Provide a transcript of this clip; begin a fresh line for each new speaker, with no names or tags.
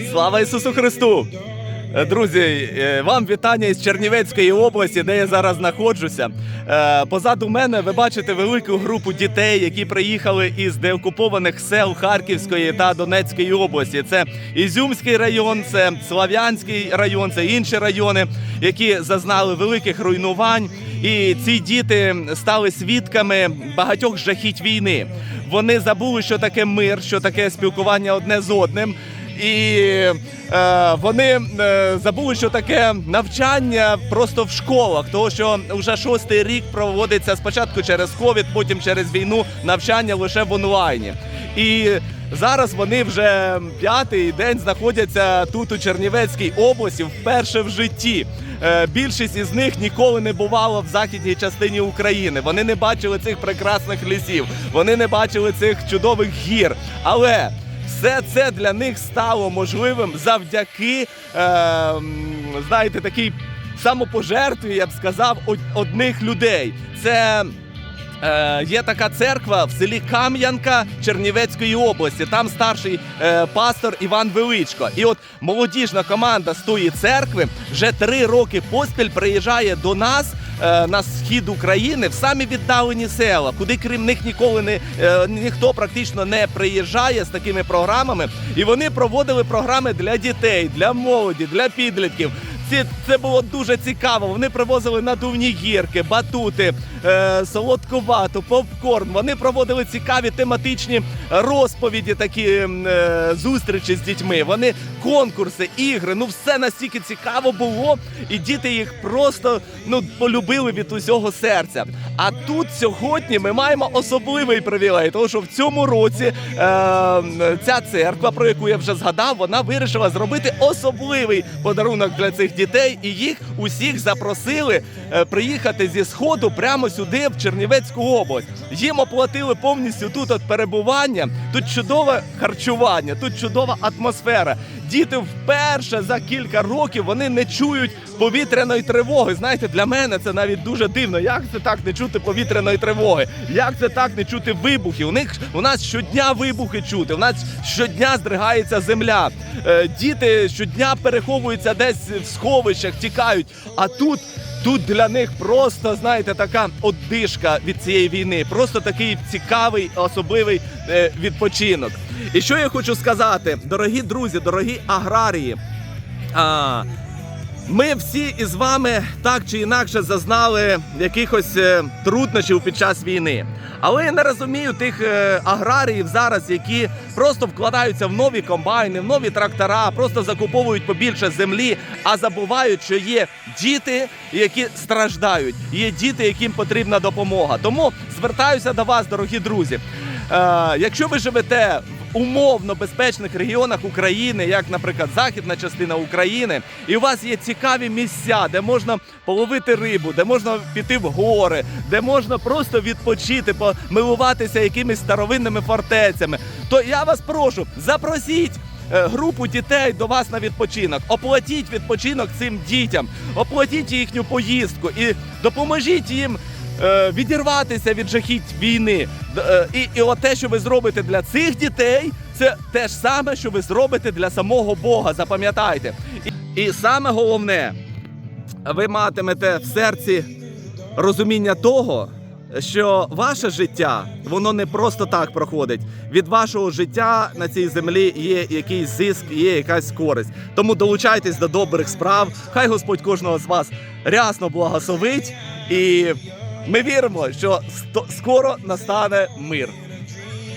Слава Ісусу Христу! Е, Друзі, е, вам вітання із Чернівецької області, де я зараз знаходжуся. Е, Позаду мене ви бачите велику групу дітей, які приїхали із деокупованих сел Харківської та Донецької області. Це Ізюмський район, це Слав'янський район, це інші райони, які зазнали великих руйнувань. І ці діти стали свідками багатьох жахіть війни. Вони забули, що таке мир, що таке спілкування одне з одним. І е, вони е, забули, що таке навчання просто в школах, тому що вже шостий рік проводиться спочатку через ковід, потім через війну навчання лише в онлайні. І зараз вони вже п'ятий день знаходяться тут у Чернівецькій області вперше в житті. Е, Більшість із них ніколи не бувало в західній частині України. Вони не бачили цих прекрасних лісів, вони не бачили цих чудових гір. Але все це для них стало можливим завдяки, е, знаєте, такій самопожертві, я б сказав, одних людей. Це Е, є така церква в селі Кам'янка Чернівецької області. Там старший е, пастор Іван Величко. І от молодіжна команда з тої церкви вже три роки поспіль приїжджає до нас. е, На схід України в самі віддалені села, куди крім них ніколи не е, ніхто практично не приїжджає з такими програмами. І вони проводили програми для дітей, для молоді, для підлітків. Ці це було дуже цікаво. Вони привозили надувні гірки, батути, е, солодкувату, попкорн. Вони проводили цікаві тематичні розповіді, такі е, зустрічі з дітьми. Вони конкурси, ігри. Ну все настільки цікаво було, і діти їх просто ну полюбили від усього серця. А тут сьогодні ми маємо особливий привілей, тому що в цьому році е, ця церква, про яку я вже згадав, вона вирішила зробити особливий подарунок для цих дітей, і їх усіх запросили е, приїхати зі сходу прямо сюди, в Чернівецьку область. Їм оплатили повністю тут от перебування. Тут чудове харчування, тут чудова атмосфера. Діти вперше за кілька років вони не чують повітряної тривоги. Знаєте, для мене це навіть дуже дивно. Як це так не чути повітряної тривоги? Як це так не чути вибухів? У них у нас щодня вибухи чути. У нас щодня здригається земля. Е, діти щодня переховуються десь в сховищах, тікають. А тут. Тут для них просто знаєте така оддишка від цієї війни, просто такий цікавий, особливий е, відпочинок. І що я хочу сказати, дорогі друзі, дорогі аграрії. А, ми всі із вами так чи інакше зазнали якихось е, труднощів під час війни. Але я не розумію тих е, аграріїв зараз, які просто вкладаються в нові комбайни, в нові трактора, просто закуповують побільше землі, а забувають, що є діти, які страждають, є діти, яким потрібна допомога. Тому звертаюся до вас, дорогі друзі. Е, якщо ви живете умовно безпечних регіонах України, як, наприклад, західна частина України, і у вас є цікаві місця, де можна половити рибу, де можна піти в гори, де можна просто відпочити, помилуватися якимись старовинними фортецями, то я вас прошу, запросіть. е, Групу дітей до вас на відпочинок. Оплатіть відпочинок цим дітям, оплатіть їхню поїздку і допоможіть їм відірватися від жахіть війни. Е, І, і от те, що ви зробите для цих дітей, це те ж саме, що ви зробите для самого Бога. Запам'ятайте. І, і саме головне, ви матимете в серці розуміння того, що ваше життя воно не просто так проходить. Від вашого життя на цій землі є якийсь зиск, є якась користь. Тому долучайтесь до добрих справ. Хай Господь кожного з вас рясно благословить. І ми віримо, що скоро настане мир.